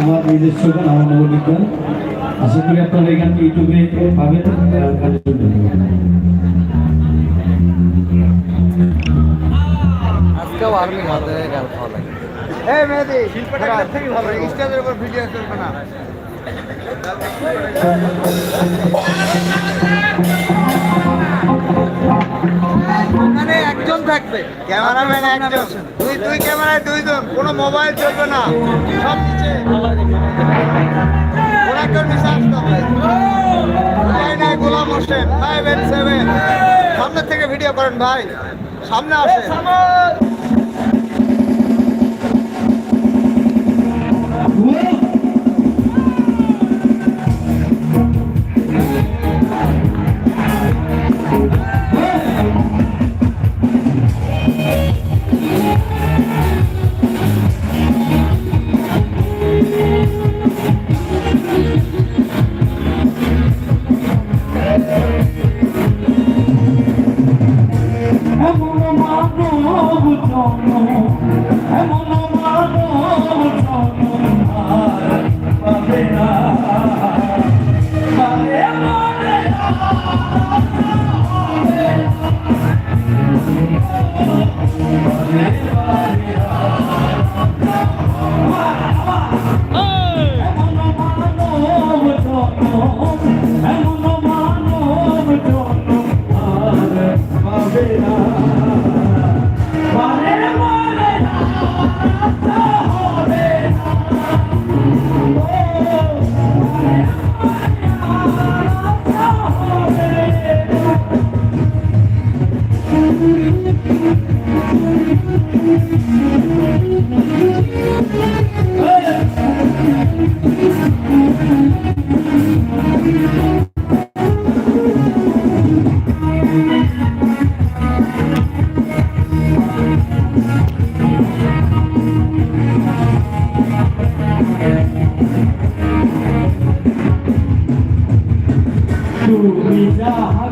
আমার নিজস্ব গান আমার মৌলিক গান আশা করি আপনারা এই পাবেন আজকেও আর্মি মাদের গান ভালো লাগে। এই মেহেদি স্টেজের উপর ভিডিও চলবে না। ওখানে একজন থাকবে। ক্যামেরাম্যান একজন। দুই দুই ক্যামেরায় দুইজন। কোনো মোবাইল চলবে না। সব নিচে। আসতে হবে। Golam Hossain five and seven সামনে থেকে ভিডিও করেন ভাই। সামনে আসেন। home. Cuidado.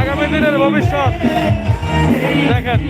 আগামী দিনের ভবিষ্যৎ। দেখেন।